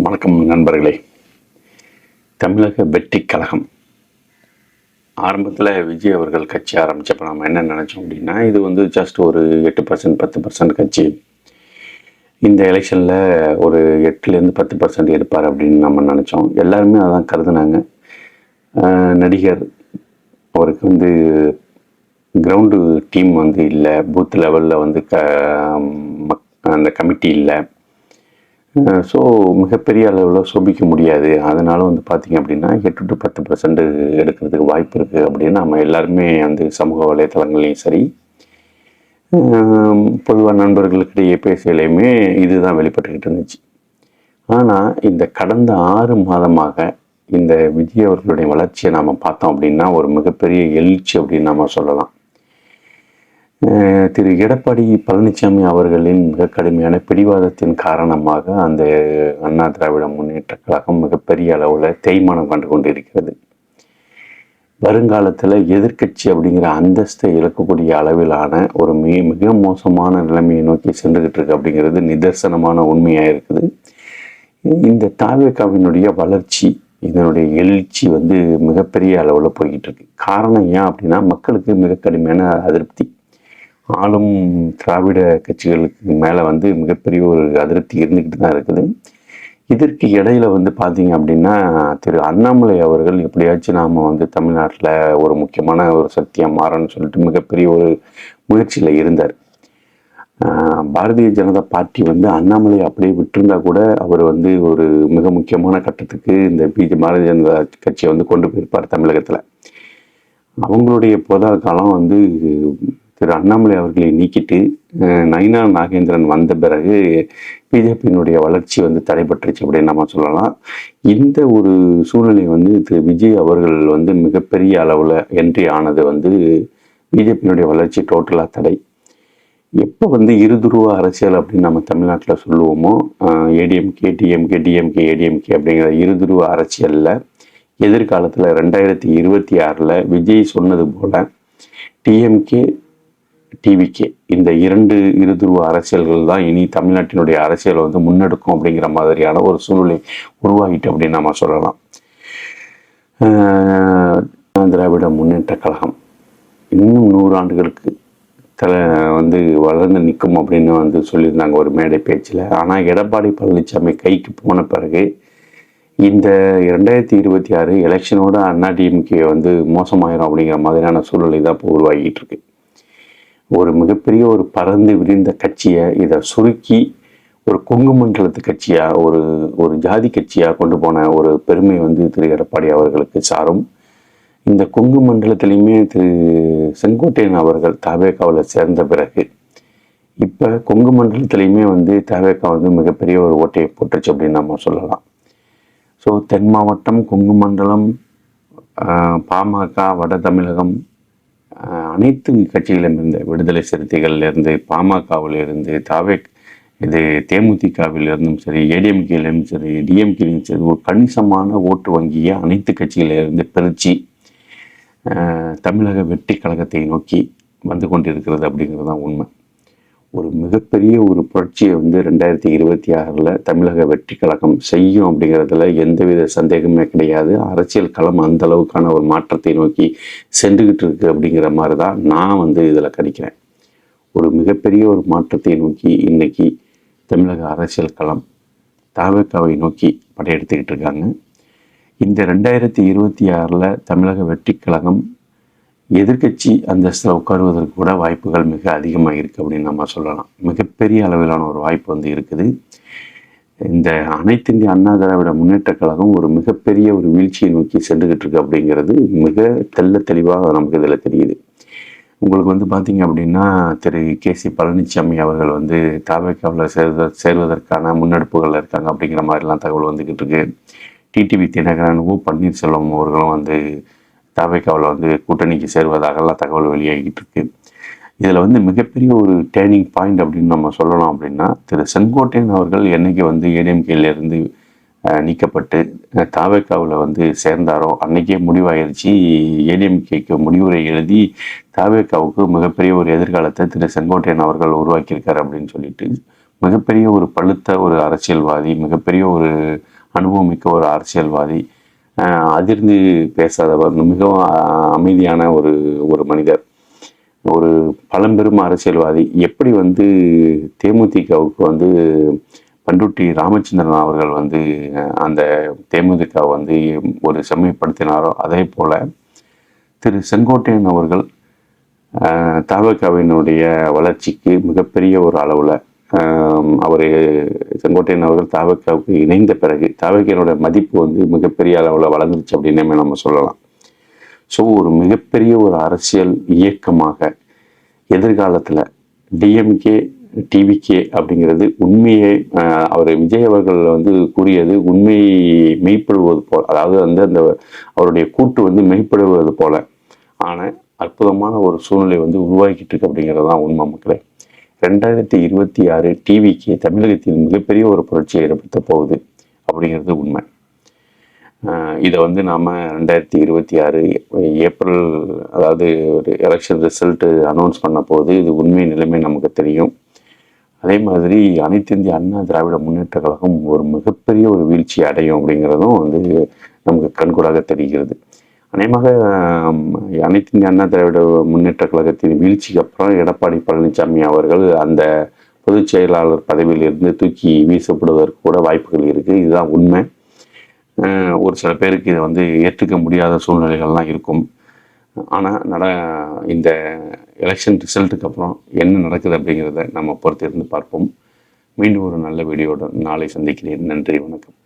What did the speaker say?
வணக்கம் நண்பர்களே. தமிழக வெற்றி கழகம். ஆரம்பத்தில் விஜய் அவர்கள் கட்சி ஆரம்பித்தப்போ நம்ம என்ன நினச்சோம் அப்படின்னா இது வந்து ஜஸ்ட் ஒரு எட்டு பர்சன்ட் பத்து பர்சன்ட் கட்சி. இந்த எலெக்ஷனில் ஒரு எட்டுலேருந்து பத்து பர்சன்ட் எடுப்பார் அப்படின்னு நம்ம நினச்சோம். எல்லாருமே அதான் கருதுனாங்க. நடிகர் அவருக்கு வந்து கிரவுண்டு டீம் வந்து இல்லை பூத் லெவலில் வந்து க அந்த கமிட்டி இல்லை. ஸோ மிகப்பெரிய அளவில் சோபிக்க முடியாது. அதனால் வந்து பார்த்திங்க அப்படின்னா எட்டு டு பத்து பர்சன்ட் எடுக்கிறதுக்கு வாய்ப்பு இருக்குது அப்படின்னு நம்ம எல்லாருமே வந்து சமூக வலைத்தளங்கள்லையும் சரி பொதுவாக நண்பர்களுக்கிடையே பேசலையுமே இதுதான் வெளிப்பட்டுக்கிட்டு இருந்துச்சு. ஆனால் இந்த கடந்த ஆறு மாதமாக இந்த விஜய் அவர்களுடைய வளர்ச்சியை நாம் பார்த்தோம் அப்படின்னா ஒரு மிகப்பெரிய எழுச்சி அப்படின்னு நம்ம சொல்லலாம். திரு எடப்பாடி பழனிசாமி அவர்களின் மிக கடுமையான பிடிவாதத்தின் காரணமாக அந்த அண்ணா திராவிட முன்னேற்ற கழகம் மிகப்பெரிய அளவில் தேய்மானம் கண்டு கொண்டிருக்கிறது. வருங்காலத்தில் எதிர்க்கட்சி அப்படிங்கிற அந்தஸ்தை இழக்கக்கூடிய அளவிலான ஒரு மிக மிக மோசமான நிலைமையை நோக்கி சென்றுகிட்டு இருக்கு அப்படிங்கிறது நிதர்சனமான உண்மையாக இருக்குது. இந்த தாவேக்காவினுடைய வளர்ச்சி இதனுடைய எழுச்சி வந்து மிகப்பெரிய அளவில் போய்கிட்டு இருக்கு. காரணம் ஏன் அப்படின்னா மக்களுக்கு மிக கடுமையான அதிருப்தி. ஆளும் திராவிட கட்சிகளுக்கு மேலே வந்து மிகப்பெரிய ஒரு அதிருப்தி இருந்துக்கிட்டு தான் இருக்குது. இதற்கு இடையில வந்து பார்த்தீங்க அப்படின்னா திரு அண்ணாமலை அவர்கள் எப்படியாச்சும் நாம் வந்து தமிழ்நாட்டில் ஒரு முக்கியமான ஒரு சக்தியாக மாறன்னு சொல்லிட்டு மிகப்பெரிய ஒரு முயற்சியில் இருந்தார். பாரதிய ஜனதா பார்ட்டி வந்து அண்ணாமலை அப்படியே விட்டிருந்தா கூட அவர் வந்து ஒரு மிக முக்கியமான கட்டத்துக்கு இந்த பிஜே பாரதிய ஜனதா கட்சியை வந்து கொண்டு போயிருப்பார் தமிழகத்தில். அவங்களுடைய பொதா காலம் வந்து திரு அண்ணாமலை அவர்களை நீக்கிட்டு நயினா நாகேந்திரன் வந்த பிறகு பிஜேபியினுடைய வளர்ச்சி வந்து தடைபட்டுருச்சு அப்படின்னு நம்ம சொல்லலாம். இந்த ஒரு சூழ்நிலை வந்து திரு விஜய் அவர்கள் வந்து மிகப்பெரிய அளவில் என்ட்ரி ஆனது வந்து பிஜேபியினுடைய வளர்ச்சி டோட்டலாக தடை. எப்போ வந்து இருதுருவ அரசியல் அப்படின்னு நம்ம தமிழ்நாட்டில் சொல்லுவோமோ ஏடிஎம்கே டிஎம்கே டிஎம்கே ஏடிஎம்கே அப்படிங்கிற இருதுருவ அரசியலில் எதிர்காலத்தில் ரெண்டாயிரத்தி இருபத்தி ஆறில் விஜய் சொன்னது போல் டிஎம்கே டிவிகே இந்த இரண்டு இருதுருவ அரசியல்கள் தான் இனி தமிழ்நாட்டினுடைய அரசியலை வந்து முன்னெடுக்கும் அப்படிங்கிற மாதிரியான ஒரு சூழ்நிலை உருவாகிட்டு அப்படின்னு நம்ம சொல்லலாம். திராவிட முன்னேற்ற கழகம். இன்னும் நூறு ஆண்டுகளுக்கு தலை வந்து வளர்ந்து நிற்கும் அப்படின்னு வந்து சொல்லியிருந்தாங்க ஒரு மேடை பேச்சில். ஆனால் எடப்பாடி பழனிசாமி கைக்கு போன பிறகு இந்த இரண்டாயிரத்தி இருபத்தி ஆறு எலெக்ஷனோட அண்ணாடிஎம்கே வந்து மோசமாயிரும் அப்படிங்கிற மாதிரியான சூழ்நிலை தான் இப்போ உருவாகிட்டு இருக்கு. ஒரு மிகப்பெரிய ஒரு பறந்து விரிந்த கட்சியை இதை சுருக்கி ஒரு கொங்கு மண்டலத்து கட்சியாக ஒரு ஒரு ஜாதி கட்சியாக கொண்டு போன ஒரு பெருமை வந்து திரு எடப்பாடி அவர்களுக்கு சாரும். இந்த கொங்கு மண்டலத்திலையுமே திரு செங்கோட்டையன் அவர்கள் தாவேக்காவில் சேர்ந்த பிறகு இப்போ கொங்கு மண்டலத்திலையுமே வந்து தாவேக்கா வந்து மிகப்பெரிய ஒரு ஓட்டையை போட்டுருச்சு அப்படின்னு நம்ம சொல்லலாம். ஸோ தென் மாவட்டம் கொங்கு மண்டலம் பாமக வட தமிழகம் அனைத்து கட்சிகளிலும் இருந்த விடுதலை சிறுத்தைகள்லேருந்து பாமகவிலிருந்து தாவே இது தேமுதிகவிலிருந்தும் சரி ஏடிஎம்கேலையும் சரி டிஎம்கேலையும் சரி ஒரு கணிசமான ஓட்டு வங்கியை அனைத்து கட்சிகளிலிருந்து பிரித்து தமிழக வெற்றி கழகத்தை நோக்கி வந்து கொண்டிருக்கிறது அப்படிங்கிறது தான் உண்மை. ஒரு மிகப்பெரிய ஒரு புரட்சியை வந்து ரெண்டாயிரத்தி இருபத்தி ஆறில் தமிழக வெற்றி கழகம் செய்யும் அப்படிங்கிறதுல எந்தவித சந்தேகமே கிடையாது. அரசியல் களம் அந்த அளவுக்கான ஒரு மாற்றத்தை நோக்கி சென்றுக்கிட்டு இருக்கு அப்படிங்கிற மாதிரி தான் நான் வந்து இதில் கணிக்கிறேன். ஒரு மிகப்பெரிய ஒரு மாற்றத்தை நோக்கி இன்னைக்கு தமிழக அரசியல் களம் தாவக்காவை நோக்கி படையெடுத்துக்கிட்டு இருக்காங்க. இந்த ரெண்டாயிரத்தி இருபத்தி ஆறில் தமிழக வெற்றி கழகம் எதிர்க்கட்சி அந்தஸ்தில் உட்காருவதற்கு கூட வாய்ப்புகள் மிக அதிகமாக இருக்குது அப்படின்னு நம்ம சொல்லலாம். மிகப்பெரிய அளவிலான ஒரு வாய்ப்பு வந்து இருக்குது. இந்த அனைத்து இந்திய அண்ணா திராவிட முன்னேற்ற கழகம் ஒரு மிகப்பெரிய ஒரு வீழ்ச்சியை நோக்கி சென்றுகிட்டு இருக்கு அப்படிங்கிறது மிக தெல்ல தெளிவாக நமக்கு இதில் தெரியுது. உங்களுக்கு வந்து பார்த்தீங்க அப்படின்னா திரு கே சி பழனிசாமி அவர்கள் வந்து தாவேக்காவில் சேர்வ சேர்வதற்கான முன்னெடுப்புகள் இருக்காங்க அப்படிங்கிற மாதிரிலாம் தகவல் வந்துக்கிட்டு இருக்கு. டிடிவி தினகரன் ஓ பன்னீர்செல்வம் அவர்களும் வந்து தாவேக்காவில் வந்து கூட்டணிக்கு சேர்வதாகலாம் தகவல் வெளியாகிட்டு இருக்கு. இதில் வந்து மிகப்பெரிய ஒரு டேர்னிங் பாயிண்ட் அப்படின்னு நம்ம சொல்லலாம் அப்படின்னா திரு செங்கோட்டையன் அவர்கள் என்னைக்கு வந்து ஏடிஎம்கேலேருந்து நீக்கப்பட்டு தாவேக்காவில் வந்து சேர்ந்தாரோ அன்னைக்கே முடிவாயிருச்சு. ஏடிஎம்கேக்கு முடிவுரை எழுதி தாவேக்காவுக்கு மிகப்பெரிய ஒரு எதிர்காலத்தை திரு செங்கோட்டையன் அவர்கள் உருவாக்கியிருக்காரு அப்படின்னு சொல்லிட்டு மிகப்பெரிய ஒரு பழுத்த ஒரு அரசியல்வாதி மிகப்பெரிய ஒரு அனுபவமிக்க ஒரு அரசியல்வாதி அதிர்ந்து பேசாதவர் மிகவும் அமைதியான ஒரு ஒரு மனிதர். ஒரு பழம்பெரும் அரசியல்வாதி. எப்படி வந்து தேமுதிகவுக்கு வந்து பண்ருட்டி ராமச்சந்திரன் அவர்கள் வந்து அந்த தேமுதிக வந்து ஒரு செம்மைப்படுத்தினாரோ அதே போல் திரு செங்கோட்டையன் அவர்கள் தாவக்காவினுடைய வளர்ச்சிக்கு மிகப்பெரிய ஒரு அளவில் அவர் செங்கோட்டையன் அவர்கள் தாவக்காவுக்கு இணைந்த பிறகு தாவக்கையினுடைய மதிப்பு வந்து மிகப்பெரிய அளவில் வளர்ந்துருச்சு அப்படின்னே நம்ம சொல்லலாம். ஸோ ஒரு மிகப்பெரிய ஒரு அரசியல் இயக்கமாக எதிர்காலத்தில் டிஎம்கே டிவிகே அப்படிங்கிறது உண்மையை அவர் விஜய் அவர்கள் வந்து கூறியது உண்மையை மெய்ப்படுவது போல் அதாவது வந்து அந்த அவருடைய கூட்டு வந்து மெய்ப்படுவது போல. ஆனால் அற்புதமான ஒரு சூழ்நிலை வந்து உருவாக்கிட்டு இருக்கு அப்படிங்கிறது தான் உண்மை மக்களே. ரெண்டாயிரத்தி இருபத்தி ஆறு டிவிக்கு தமிழகத்தில் மிகப்பெரிய ஒரு புரட்சியை ஏற்படுத்த போகுது அப்படிங்கிறது உண்மை. இதை வந்து நாம் ரெண்டாயிரத்தி இருபத்தி ஆறு ஏப்ரல் அதாவது ஒரு எலெக்ஷன் ரிசல்ட்டு அனௌன்ஸ் பண்ண போது இது உண்மை நிலைமை நமக்கு தெரியும். அதே மாதிரி அனைத்து இந்திய அண்ணா திராவிட முன்னேற்ற கழகம் ஒரு மிகப்பெரிய ஒரு வீழ்ச்சி அடையும் அப்படிங்கிறதும் வந்து நமக்கு கண்கூடாக தெரிகிறது. அநேகமாக அனைத்து இந்திய அண்ணா திராவிட முன்னேற்ற கழகத்தின் வீழ்ச்சிக்கு அப்புறம் எடப்பாடி பழனிசாமி அவர்கள் அந்த பொதுச் செயலாளர் பதவியிலிருந்து தூக்கி வீசப்படுவதற்கு கூட வாய்ப்புகள் இருக்குது இதுதான் உண்மை. ஒரு சில பேருக்கு இதை வந்து ஏற்றுக்க முடியாத சூழ்நிலைகள்லாம் இருக்கும். ஆனால் நட இந்த எலெக்ஷன் ரிசல்ட்டுக்கு அப்புறம் என்ன நடக்குது அப்படிங்கிறத நம்ம பொறுத்திருந்து பார்ப்போம். மீண்டும் ஒரு நல்ல வீடியோட நாளை சந்திக்கிறேன். நன்றி வணக்கம்.